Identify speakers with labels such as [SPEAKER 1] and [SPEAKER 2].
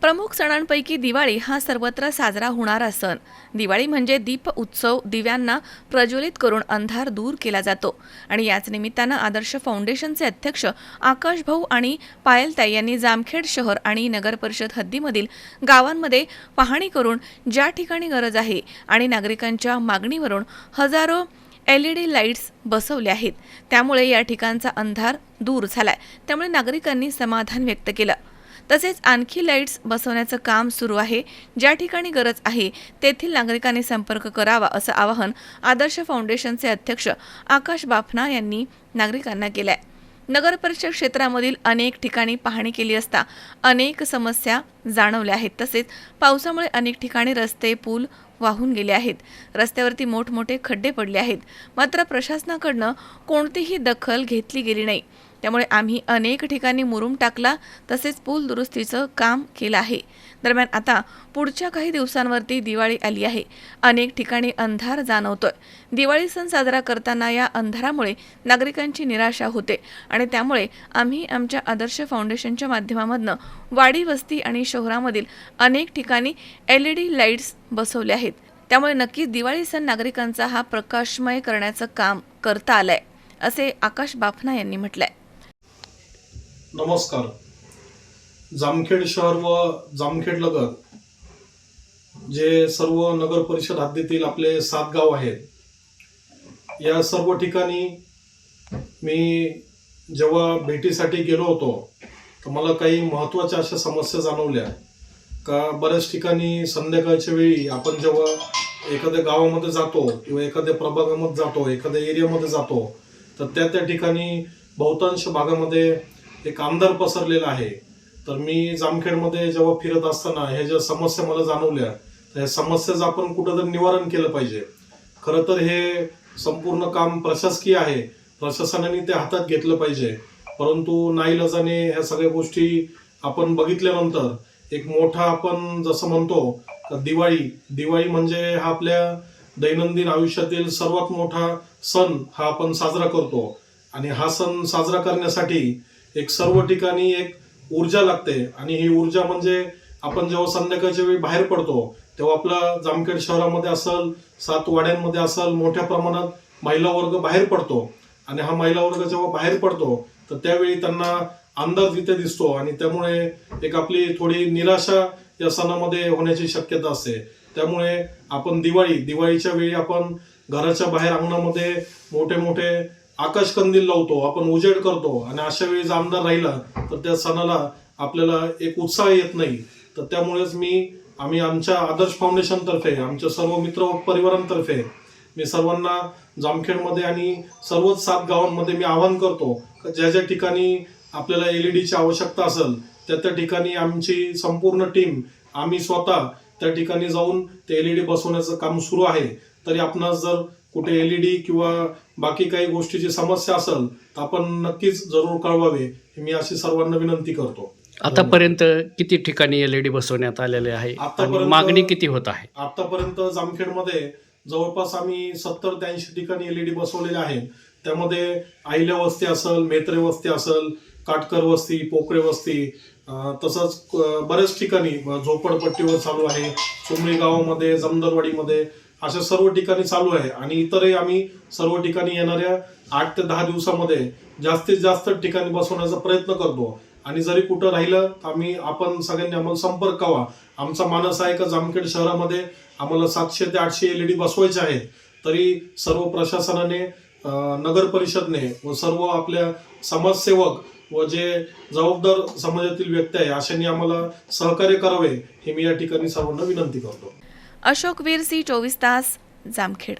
[SPEAKER 1] प्रमुख सणांपैकी दिवाळी हा सर्वत्र साजरा होणारा सण दिवाळी म्हणजे दीप उत्सव दिव्यांना प्रज्वलित करून अंधार दूर केला जातो. आणि याच निमित्तानं आदर्श फाउंडेशनचे अध्यक्ष आकाश भाऊ आणि पायलताई यांनी जामखेड शहर आणि नगर परिषद हद्दीमधील गावांमध्ये पाहणी करून ज्या ठिकाणी गरज आहे आणि नागरिकांच्या मागणीवरून हजारो एल ई डी लाईट्स बसवले आहेत. त्यामुळे या ठिकाणचा अंधार दूर झालाय. त्यामुळे नागरिकांनी समाधान व्यक्त केलं. तसेच आणखी लाईट्स बसवण्याचं काम सुरू आहे. ज्या ठिकाणी गरज आहे तेथील नागरिकांनी संपर्क करावा असं आवाहन आदर्श फाउंडेशनचे अध्यक्ष आकाश बाफना यांनी नागरिकांना केलं आहे नगर परिषद क्षेत्रामधील अनेक ठिकाणी पाहणी केली असता अनेक समस्या जाणवल्या आहेत. तसेच पावसामुळे अनेक ठिकाणी रस्ते पूल वाहून गेले आहेत. रस्त्यावरती मोठमोठे खड्डे पडले आहेत. मात्र प्रशासनाकडनं कोणतीही दखल घेतली गेली नाही. त्यामुळे आम्ही अनेक ठिकाणी मुरुम टाकला तसेच पूल दुरुस्तीचं काम केलं आहे. दरम्यान आता पुढच्या काही दिवसांवरती दिवाळी आली आहे. अनेक ठिकाणी अंधार जाणवतोय. दिवाळी सण साजरा करताना या अंधारामुळे नागरिकांची निराशा होते आणि त्यामुळे आम्ही आमच्या आदर्श फाउंडेशनच्या माध्यमामधनं वाडी वस्ती आणि शहरामधील अनेक ठिकाणी एल ई डी लाईट्स बसवले आहेत. त्यामुळे नक्कीच दिवाळी सण नागरिकांचा हा प्रकाशमय करण्याचं काम करता आलंय असे आकाश बाफना यांनी म्हटलंय.
[SPEAKER 2] नमस्कार. जामखेड शहर व जामखेड लगत जे सर्व नगर परिषद हद्दीतील आपले सात गाव आहेत या सर्व ठिकाणी मी जेव्हा भेटीसाठी गेलो होतो तर मला काही महत्त्वाच्या अशा समस्या जाणवल्या. का बऱ्याच ठिकाणी संध्याकाळच्या वेळी आपण जेव्हा एखाद्या गावामध्ये जातो किंवा एखाद्या प्रभागामध्ये जातो एखाद्या एरियामध्ये जातो तर त्या त्या ठिकाणी बहुतांश भागामध्ये एक कामदार पसरलेला आहे. तर मी जामखेडमध्ये जेव्हा फिरत असताना ह्या ज्या समस्या मला जाणवल्या तर ह्या समस्याचं आपण कुठंतरी निवारण केलं पाहिजे. खरं तर हे संपूर्ण काम प्रशासकीय आहे. प्रशासनाने ते हातात घेतलं पाहिजे. परंतु नाईलाजाने ह्या सगळ्या गोष्टी आपण बघितल्यानंतर एक मोठा आपण जसं म्हणतो दिवाळी. दिवाळी म्हणजे हा आपल्या दैनंदिन आयुष्यातील सर्वात मोठा सण हा आपण साजरा करतो. आणि हा सण साजरा करण्यासाठी एक सर्व ठिकाणी एक ऊर्जा लागते. आणि ही ऊर्जा म्हणजे आपण जेव्हा संध्याकाळच्या वेळी बाहेर पडतो तेव्हा आपला जामखेड शहरामध्ये असल सात वाड्यांमध्ये असल मोठ्या प्रमाणात महिला वर्ग बाहेर पडतो. आणि हा महिला वर्ग जेव्हा बाहेर पडतो तर त्यावेळी त्यांना अंदाज तिथे दिसतो. आणि त्यामुळे एक आपली थोडी निराशा या सणामध्ये होण्याची शक्यता असते. त्यामुळे आपण दिवाळी दिवाळीच्या वेळी आपण घराच्या बाहेर अंगणामध्ये मोठे मोठे आकाश कंदील लावतो आपण उजेड करतो आणि अशा वेळी जर आमदार राहिला तर त्या सणाला आपल्याला एक उत्साह येत नाही. तर त्यामुळेच मी आम्ही आमच्या आदर्श फाउंडेशनतर्फे आमच्या सर्व मित्र व परिवारांतर्फे मी सर्वांना जामखेडमध्ये आणि सर्वच सात गावांमध्ये मी आवाहन करतो का ज्या ज्या ठिकाणी आपल्याला एल ई डीची आवश्यकता असेल त्या त्या ठिकाणी आमची संपूर्ण टीम आम्ही स्वतः त्या ठिकाणी जाऊन ते एल ई डी बसवण्याचं काम सुरू आहे. तरी आपणास जर कुठे एलईडी किंवा बाकी काही गोष्टीची समस्या असेल तर आपण नक्कीच जरूर कळवावे. ही मी अशी सर्वांना विनंती करतो.
[SPEAKER 3] आतापर्यंत किती ठिकाणी एलईडी बसवण्यात आलेले आहे?
[SPEAKER 2] आतापर्यंत-
[SPEAKER 3] मागणी किती होत आहे?
[SPEAKER 2] आतापर्यंत जामखेडमध्ये जवळपास आम्ही सत्तर ते ऐंशी ठिकाणी एलईडी बसवलेले आहेत. त्यामध्ये आहिल्या वस्ती असेल मेत्रे वस्ती असेल काटकर वस्ती पोकळे वस्ती तसंच बऱ्याच ठिकाणी झोपडपट्टीवर चालू आहे. सुमळी गावामध्ये जमदरवाडीमध्ये अशा सर्व ठिकाणी चालू आहे. आणि इतरही आम्ही सर्व ठिकाणी येणाऱ्या आठ ते दहा दिवसामध्ये जास्तीत जास्त ठिकाणी बसवण्याचा प्रयत्न करतो. आणि जरी कुठं राहिलं तर आम्ही आपण सगळ्यांनी आम्हाला संपर्क करावा आमचा मानस आहे का जामखेड शहरामध्ये? आम्हाला सातशे ते आठशे एल ई डी बसवायचे आहेत. तरी सर्व प्रशासनाने नगर परिषदने व सर्व आपल्या समाजसेवक व जे जबाबदार समाजातील व्यक्ती आहे अशांनी आम्हाला सहकार्य करावे हे मी या ठिकाणी सर्वांना विनंती करतो.
[SPEAKER 1] अशोक वीर सी चोवीस तास जामखेड.